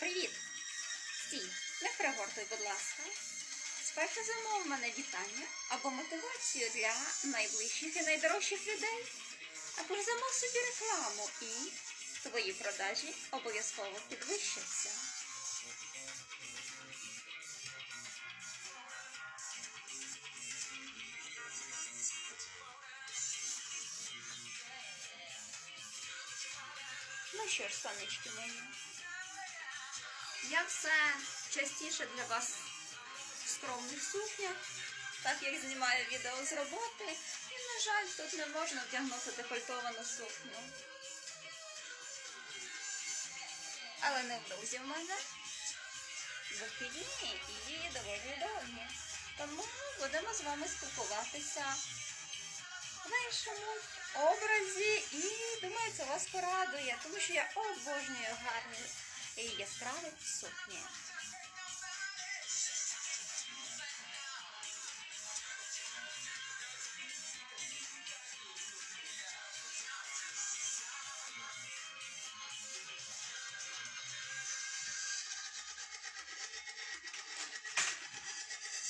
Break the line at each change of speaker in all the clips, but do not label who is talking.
Привіт! Стій, не перегортуй, будь ласка. Спершу замов мене вітання або мотивацію для найближчих і найдорожчих людей. Або ж замов собі рекламу і твої продажі обов'язково підвищаться. Ну що ж, сонечки мої, я все частіше для вас в скромних сукнях, так як знімаю відео з роботи, і, на жаль, тут не можна вдягнути декольтовану сукню. Але невдовзі в мене вихідні і доволі довгі. Тому будемо з вами спілкуватися в іншому образі і думаю, це вас порадує, тому що я обожнюю гарні і яскраві сукні.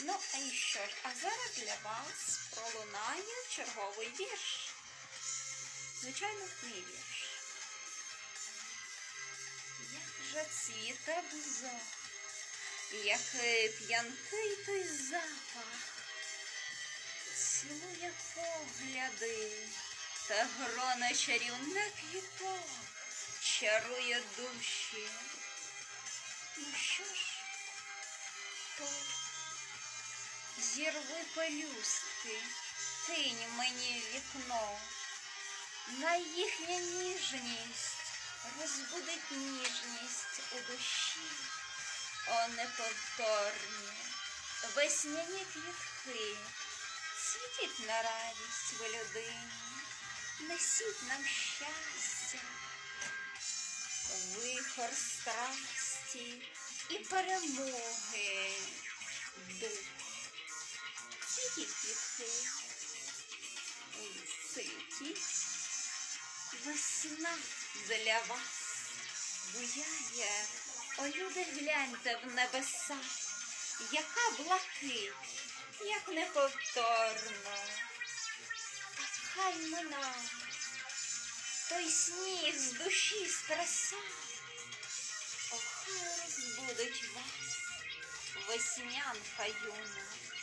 Ну, а що ж, а зараз для вас пролунає черговий вірш. Звичайно, мій вірш. Як же цвіте бузок, який п'янкий той запах, цілує погляди, та грона чарівне квіток чарує душі. Ну що ж, то Зірви пелюстки, кинь мені вікно, на їхня ніжність розбудить ніжність душі, о неповторні, весняні квітки, цвітіть на радість ви людині, несіть нам щастя, вихор страсті і перемоги дух. Цвітіть квітки, цвітіть, весна для вас буяє. О, люди, гляньте в небеса, яка блакить, як неповторно. Так хай мина, той сніг з душі страса, о, хай розбудить вас, веснянка юна.